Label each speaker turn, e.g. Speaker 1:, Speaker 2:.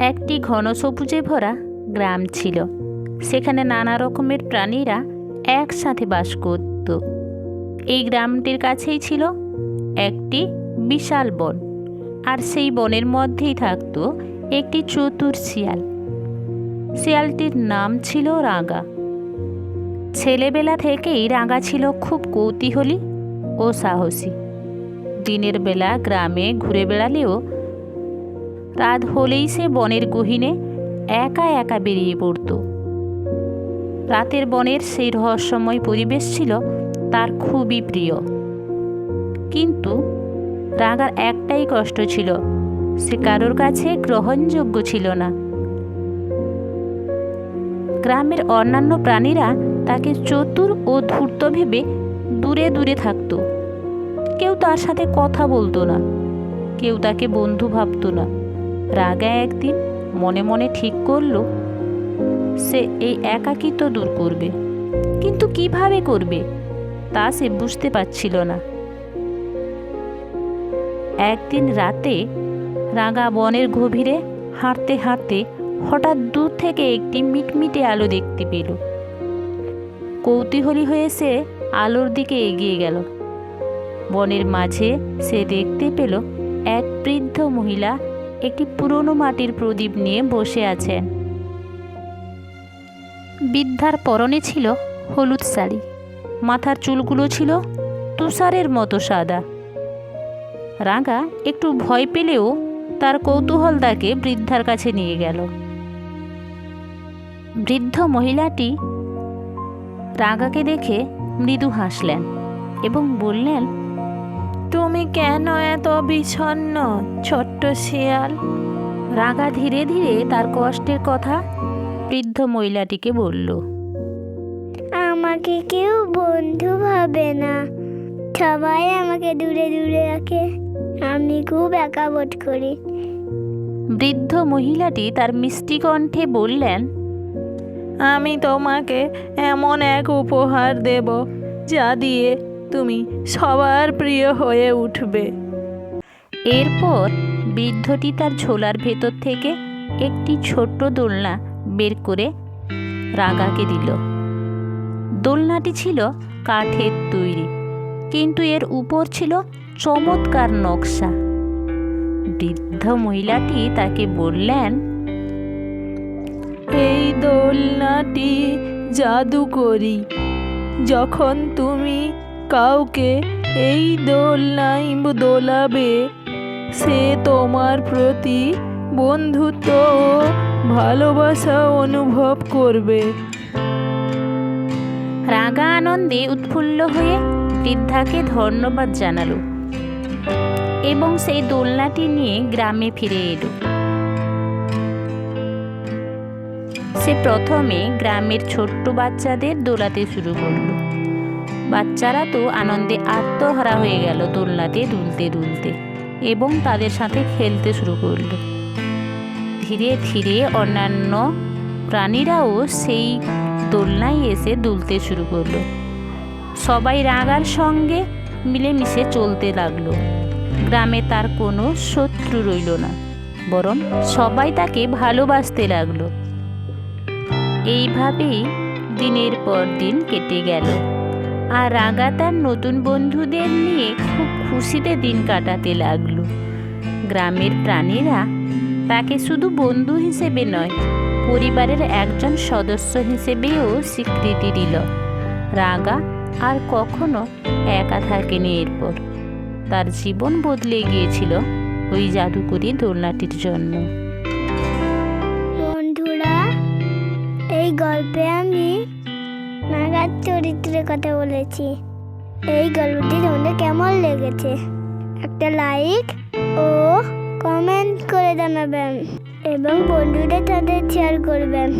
Speaker 1: একটি ঘন সবুজে ভরা গ্রাম ছিল। সেখানে নানা রকমের প্রাণীরা একসাথে বাস করত। এই গ্রামটির কাছেই ছিল একটি বিশাল বন। আর সেই বনের মধ্যেই থাকতো একটি চতুর শিয়াল। শিয়ালটির নাম ছিল রাগা। ছেলেবেলা থেকেই রাগা ছিল খুব কৌতূহলী ও সাহসী। দিনের বেলা গ্রামে ঘুরে বেড়ালেও রাত হলেই সে বনের গহীনে একা একা বেরিয়ে পড়তো। রাতের বনের সেই রহস্যময় পরিবেশ ছিল তার খুবই প্রিয়। কিন্তু রাগার একটাই কষ্ট ছিল, সে কারোর কাছে গ্রহণযোগ্য ছিল না। গ্রামের অন্যান্য প্রাণীরা তাকে চতুর ও ধূর্ত ভেবে দূরে দূরে থাকতো। কেউ তার সাথে কথা বলতো না, কেউ তাকে বন্ধু ভাবতো না। রাগা একদিন মনে মনে ঠিক করল, সে এই একাকিত্ব দূর করবে। কিন্তু কীভাবে করবে, তা সে বুঝতে পারছিল না। একদিন রাতে রাগা বনের গভীরে হাঁটতে হাঁটতে হঠাৎ দূর থেকে একটি মিটমিটে আলো দেখতে পেল। কৌতূহলী হয়ে সে আলোর দিকে এগিয়ে গেল। বনের মাঝে সে দেখতে পেল এক বৃদ্ধ মহিলা একটি পুরনো মাটির প্রদীপ নিয়ে বসে আছেন বৃদ্ধার পরনে ছিল হলুদ শাড়ি। মাথার চুলগুলো ছিল তুষারের মতো সাদা। রাগা একটু ভয় পেলেও তার কৌতূহল তাকে বৃদ্ধার কাছে নিয়ে গেল। বৃদ্ধ মহিলাটি রাগাকে দেখে মৃদু হাসলেন এবং বললেন
Speaker 2: তুমি কেন এত বিষণ্ণ ছোট্ট শিয়াল?
Speaker 1: রাগা ধীরে ধীরে তার কষ্টের কথা বৃদ্ধ মহিলাটিকে বলল
Speaker 3: আমাকে কেউ বন্ধু ভাবে না। সবাই আমাকে দূরে দূরে রাখে। আমি খুব একা বোধ করি।
Speaker 1: বৃদ্ধ মহিলাটি তার মিষ্টি কণ্ঠে বললেন
Speaker 2: আমি তোমাকে এমন এক উপহার দেব যা দিয়ে তুমি সবার প্রিয় হয়ে উঠবে।
Speaker 1: এরপর বৃদ্ধটি তার ঝোলার ভেতর থেকে একটি ছোট্ট দোলনা বের করে রাগাকে দিল। দোলনাটি ছিল কাঠের তৈরি কিন্তু এর উপর ছিল চমৎকার নকশা। বৃদ্ধ মহিলাটি তাকে বললেন
Speaker 2: এই দোলনাটি জাদুকরি যখন তুমি কাউকে এই দোলনায় দোলাবে, সে তোমার প্রতি বন্ধুত্ব ও ভালোবাসা অনুভব করবে।
Speaker 1: রাগা আনন্দে উৎফুল্ল হয়ে বৃদ্ধাকে ধন্যবাদ জানালো এবং সেই দোলনাটি নিয়ে গ্রামে ফিরে এলো। সে প্রথমে গ্রামের ছোট্ট বাচ্চাদের দোলাতে শুরু করল। বাচ্চারা তো আনন্দে আত্মহারা হয়ে গেল দোলনাতে দুলতে দুলতে এবং তাদের সাথে খেলতে শুরু করল। ধীরে ধীরে অন্যান্য প্রাণীরাও সেই দোলনায় এসে দুলতে শুরু করল। সবাই রাগার সঙ্গে মিলেমিশে চলতে লাগল। গ্রামে তার কোনো শত্রু রইল না, বরং সবাই তাকে ভালোবাসতে লাগল। এইভাবেই দিনের পর দিন কেটে গেল। আর রাগা তার নতুন বন্ধুদের নিয়ে খুব খুশিতে দিন কাটাতে লাগল। গ্রামের প্রাণীরা তাকে শুধু বন্ধু হিসেবে নয়, পরিবারের একজন সদস্য হিসেবেও স্বীকৃতি দিল। রাগা আর কখনো একা থাকেনি এরপর। তার জীবন বদলে গিয়েছিল ওই জাদুকরি দোলনাটির জন্য।
Speaker 3: বন্ধুরা, এই গল্পে আমি নাগাদ চরিত্রের কথা বলেছি। এই গল্পটি তোমাদের কেমন লেগেছে? একটা লাইক ও কমেন্ট করে জানাবেন এবং বন্ধুদের তাদের শেয়ার করবেন।